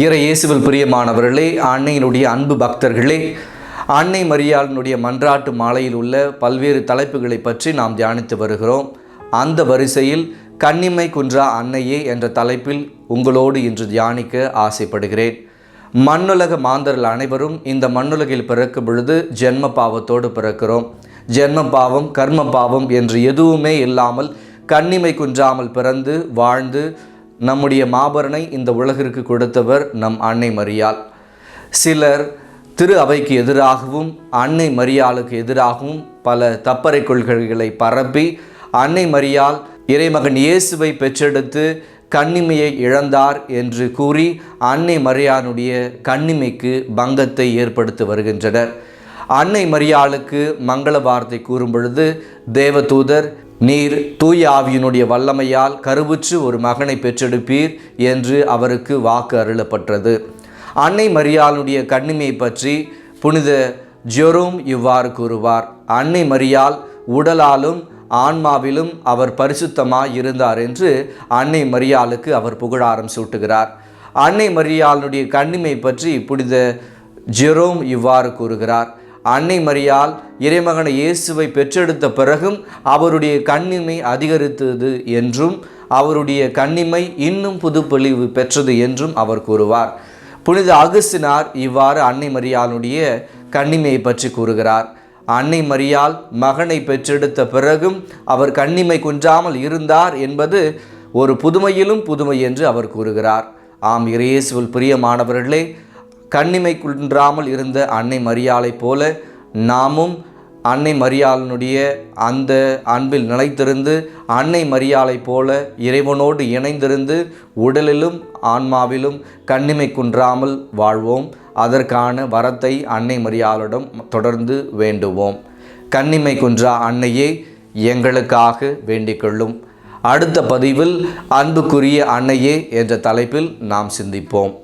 இறை இயேசுவில் பிரியமானவர்களே அன்னையினுடைய அன்பு பக்தர்களே அன்னை மரியாளினுடைய மன்றாட்டு மாலையில் உள்ள பல்வேறு தலைப்புகளை பற்றி நாம் தியானித்து வருகிறோம். அந்த வரிசையில் கன்னிமை குன்றா அன்னையே என்ற தலைப்பில் உங்களோடு இன்று தியானிக்க ஆசைப்படுகிறேன். மண்ணுலக மாந்தர்கள் அனைவரும் இந்த மண்ணுலகில் பிறக்கும் பொழுது ஜென்ம பாவத்தோடு பிறக்கிறோம். ஜென்ம பாவம் கர்ம பாவம் என்று எதுவுமே இல்லாமல் கன்னிமை குன்றாமல் பிறந்து வாழ்ந்து நம்முடைய மாபரனை இந்த உலகிற்கு கொடுத்தவர் நம் அன்னை மரியாள். சிலர் திரு அவைக்கு எதிராகவும் அன்னை மரியாளுக்கு எதிராகவும் பல தப்பறை கொள்கைகளை பரப்பி அன்னை மரியாள் இறைமகன் இயேசுவை பெற்றெடுத்து கண்ணிமையை இழந்தார் என்று கூறி அன்னை மரியானுடைய கண்ணிமைக்கு பங்கத்தை ஏற்படுத்தி வருகின்றனர். அன்னை மரியாளுக்கு மங்கள வார்த்தை கூறும் பொழுது தேவதூதர் நீர் தூய ஆவியினுடைய வல்லமையால் கருவுற்று ஒரு மகனை பெற்றெடுப்பீர் என்று அவருக்கு வாக்கு அருளப்பட்டது. அன்னை மரியாளுடைய கண்ணிமையை பற்றி புனித ஜெரோம் இவ்வாறு கூறுவார் அன்னை மரியாள் உடலாலும் ஆன்மாவிலும் அவர் பரிசுத்தமாக இருந்தார் என்று அன்னை மரியாளுக்கு அவர் புகழாரம் சூட்டுகிறார். அன்னை மரியாளுடைய கண்ணிமை பற்றி புனித ஜெரோம் இவ்வாறு கூறுகிறார் அன்னை மரியால் இறைமகனை இயேசுவை பெற்றெடுத்த பிறகும் அவருடைய கண்ணிமை அதிகரித்தது என்றும் அவருடைய கண்ணிமை இன்னும் புதுப்பொழிவு பெற்றது என்றும் அவர் கூறுவார். புனித அகுசினார் இவ்வாறு அன்னை மரியாளுடைய கண்ணிமையை பற்றி கூறுகிறார். அன்னை மரியால் மகனை பெற்றெடுத்த பிறகும் அவர் கண்ணிமை குன்றாமல் இருந்தார் என்பது ஒரு புதுமையிலும் புதுமை என்று அவர் கூறுகிறார். ஆம் இறையேசுவில் பிரியமானவர்களே கண்ணிமை குன்றாமல் இருந்த அன்னை மரியாளை போல நாமும் அன்னை மரியாளனுடைய அந்த அன்பில் நிலைத்திருந்து அன்னை மரியாளை போல இறைவனோடு இணைந்திருந்து உடலிலும் ஆன்மாவிலும் கண்ணிமை குன்றாமல் வாழ்வோம். அதற்கான வரத்தை அன்னை மரியாளிடம் தொடர்ந்து வேண்டுவோம். கண்ணிமை குன்றா அன்னையே எங்களுக்காக வேண்டிக்கொள்ளும் அடுத்த பதிவில் அன்புக்குரிய அன்னையே என்ற தலைப்பில் நாம் சிந்திப்போம்.